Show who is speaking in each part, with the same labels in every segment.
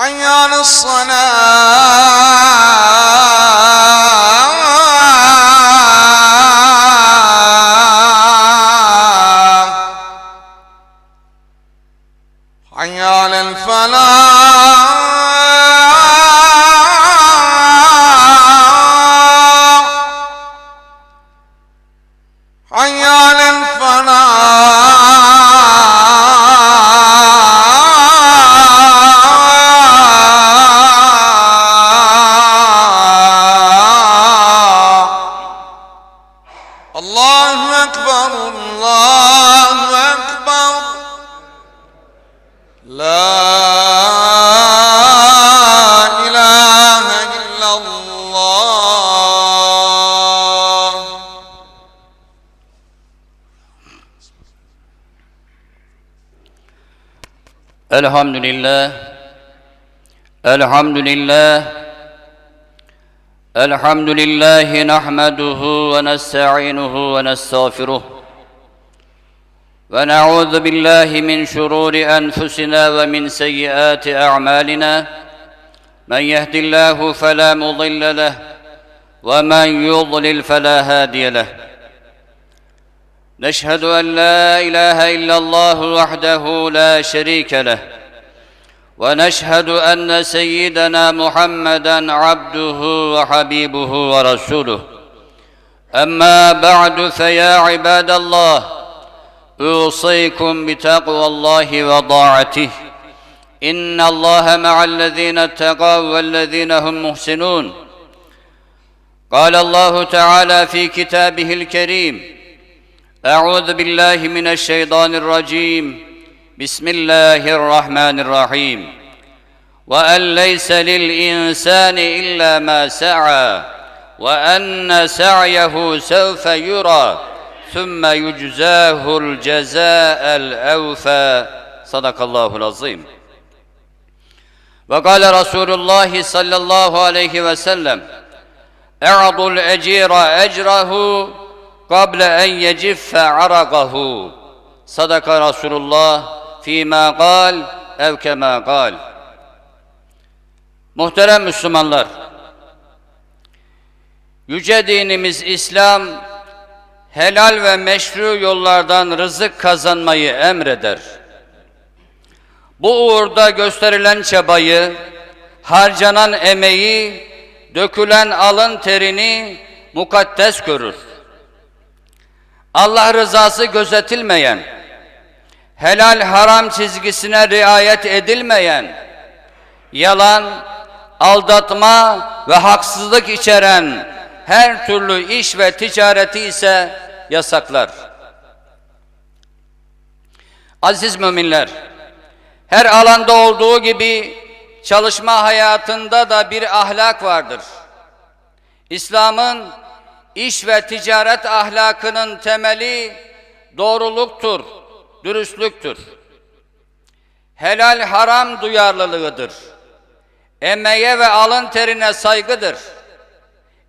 Speaker 1: عيان الصلاة. لا إله إلا الله.
Speaker 2: الحمد لله الحمد لله الحمد لله نحمده ونستعينه ونستغفره ونعوذ بالله من شرور أنفسنا ومن سيئات أعمالنا. من يهد الله فلا مضل له ومن يضلل فلا هادي له. نشهد أن لا إله إلا الله وحده لا شريك له ونشهد أن سيدنا محمدا عبده وحبيبه ورسوله. أما بعد فيا عباد الله أوصيكم بتقوى الله وطاعته. إن الله مع الذين اتقوا والذين هم محسنون. قال الله تعالى في كتابه الكريم أعوذ بالله من الشيطان الرجيم. بسم الله الرحمن الرحيم. وأن ليس للإنسان إلا ما سعى وأن سعيه سوف يرى. ثم يجزاه الجزاء الأوفى صدق الله العظيم وقال رسول الله صلى الله عليه وسلم اعطوا الأجير أجره قبل أن يجف عرقه صدق رسول الله فيما قال ev kema kal. Muhterem Müslümanlar, yüce dinimiz İslam, helal ve meşru yollardan rızık kazanmayı emreder. Bu uğurda gösterilen çabayı, harcanan emeği, dökülen alın terini mukaddes görür. Allah rızası gözetilmeyen, helal haram çizgisine riayet edilmeyen, yalan, aldatma ve haksızlık içeren her türlü iş ve ticareti ise yasaklar. Aziz müminler, her alanda olduğu gibi çalışma hayatında da bir ahlak vardır. İslam'ın iş ve ticaret ahlakının temeli doğruluktur, dürüstlüktür. Helal haram duyarlılığıdır. Emeğe ve alın terine saygıdır.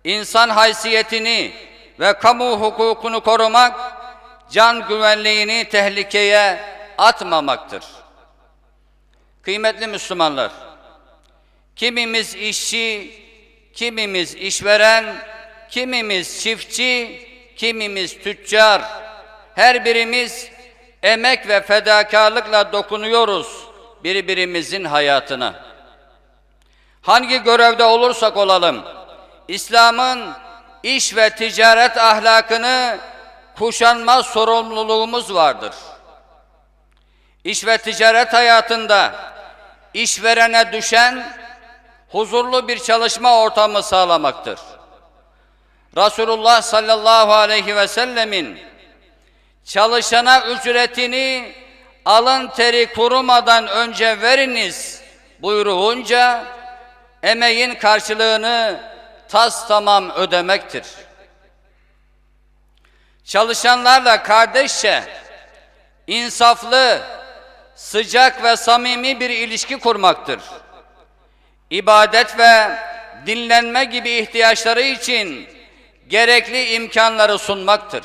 Speaker 2: İnsan haysiyetini ve kamu hukukunu korumak, can güvenliğini tehlikeye atmamaktır. Kıymetli Müslümanlar, kimimiz işçi, kimimiz işveren, kimimiz çiftçi, kimimiz tüccar, her birimiz emek ve fedakarlıkla dokunuyoruz birbirimizin hayatına. Hangi görevde olursak olalım, İslam'ın iş ve ticaret ahlakını kuşanma sorumluluğumuz vardır. İş ve ticaret hayatında işverene düşen huzurlu bir çalışma ortamı sağlamaktır. Resulullah sallallahu aleyhi ve sellemin çalışana ücretini alın teri kurumadan önce veriniz buyruğunca emeğin karşılığını tas tamam ödemektir. Çalışanlarla kardeşçe, insaflı, sıcak ve samimi bir ilişki kurmaktır. İbadet ve dinlenme gibi ihtiyaçları için gerekli imkanları sunmaktır.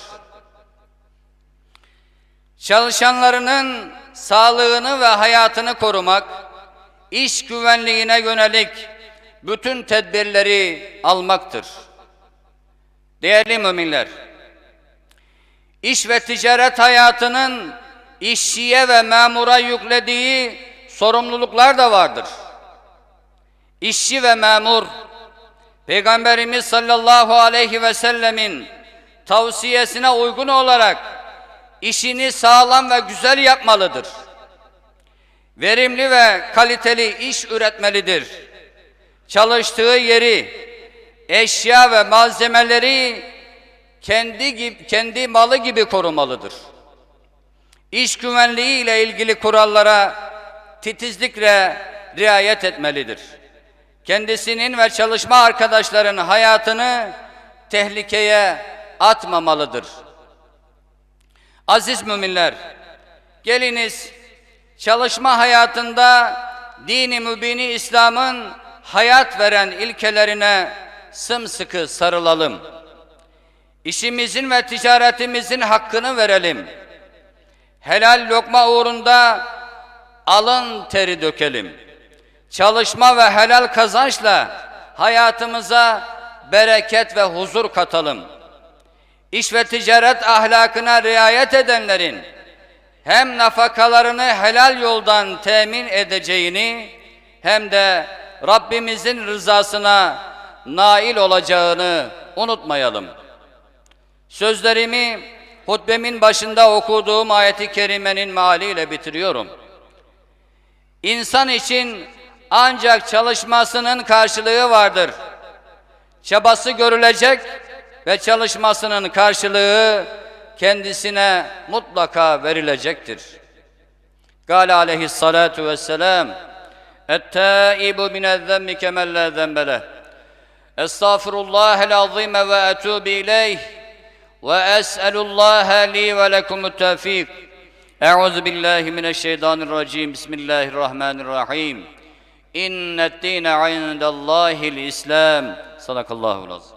Speaker 2: Çalışanlarının sağlığını ve hayatını korumak, iş güvenliğine yönelik bütün tedbirleri almaktır. Değerli müminler, iş ve ticaret hayatının işçiye ve memura yüklediği sorumluluklar da vardır. İşçi ve memur, Peygamberimiz sallallahu aleyhi ve sellemin tavsiyesine uygun olarak işini sağlam ve güzel yapmalıdır. Verimli ve kaliteli iş üretmelidir. Çalıştığı yeri, eşya ve malzemeleri kendi kendi malı gibi korumalıdır. İş güvenliği ile ilgili kurallara titizlikle riayet etmelidir. Kendisinin ve çalışma arkadaşlarının hayatını tehlikeye atmamalıdır. Aziz müminler, geliniz çalışma hayatında dini mübini İslam'ın hayat veren ilkelerine sımsıkı sarılalım. İşimizin ve ticaretimizin hakkını verelim. Helal lokma uğrunda alın teri dökelim. Çalışma ve helal kazançla hayatımıza bereket ve huzur katalım. İş ve ticaret ahlakına riayet edenlerin hem nafakalarını helal yoldan temin edeceğini hem de Rabbimizin rızasına nail olacağını unutmayalım. Sözlerimi hutbemin başında okuduğum ayeti kerimenin mealiyle bitiriyorum. İnsan için ancak çalışmasının karşılığı vardır. Çabası görülecek ve çalışmasının karşılığı kendisine mutlaka verilecektir. Gale aleyhissalatu vesselam التائب من الذنب كمن لا ذنب له. أستغفر الله العظيم وأتوب إليه وأسأل الله لي ولكم التوفيق. أعوذ بالله من الشيطان الرجيم. بسم الله الرحمن الرحيم. إن الدين عند الله الإسلام. صدق الله العظيم.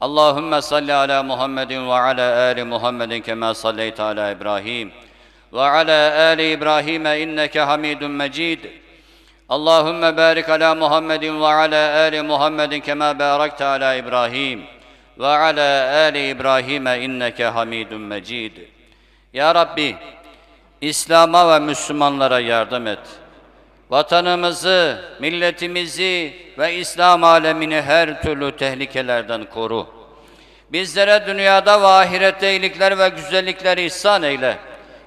Speaker 2: Allahümme salli ala Muhammedin ve ala ali Muhammedin kema salleyte ala İbrahim ve ala ali İbrahim inneke Hamidun Mecid. Allahümme barik ala Muhammedin ve ala ali Muhammedin kema barakte ala İbrahim ve ala ali İbrahim inneke Hamidun Mecid. Ya Rabbi İslam'a ve Müslümanlara yardım et. Vatanımızı, milletimizi ve İslam alemini her türlü tehlikelerden koru. Bizlere dünyada ve ahirette iyilikler ve güzellikler ihsan eyle.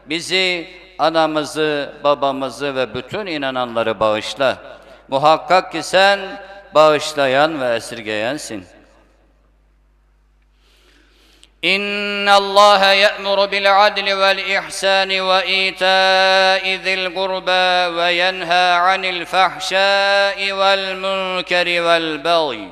Speaker 2: Bizi, anamızı, babamızı ve bütün inananları bağışla. Muhakkak ki sen bağışlayan ve esirgeyensin. إن الله يأمر بالعدل والإحسان وإيتاء ذي القربى وينهى عن الفحشاء والمنكر والبغي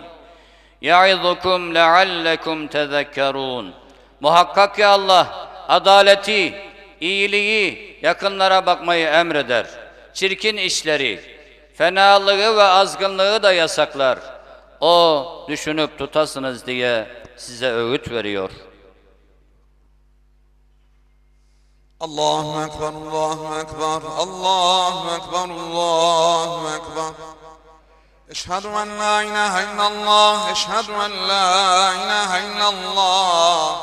Speaker 2: يعظكم لعلكم تذكرون Muhakkak ki Allah adaleti, iyiliği, yakınlara bakmayı emreder. Çirkin işleri, fenalığı ve azgınlığı da yasaklar. O düşünüp tutasınız diye size öğüt veriyor.
Speaker 1: الله أكبر الله أكبر الله أكبر الله أكبر. أشهد أن لا إله إلا الله أشهد أن لا إله إلا الله.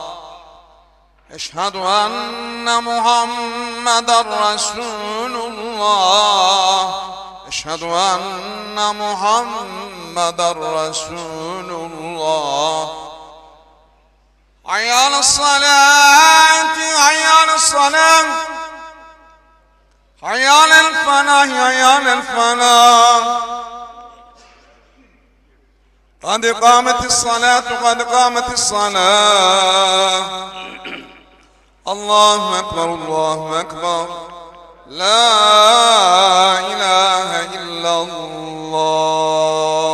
Speaker 1: أشهد أن محمدا رسول الله. أشهد أن محمدا رسول الله. عيال الصلاة عيال الصلاة عيال الفلاح عيال الفلاح قد قامت الصلاة قد قامت الصلاة الله أكبر الله أكبر لا إله إلا الله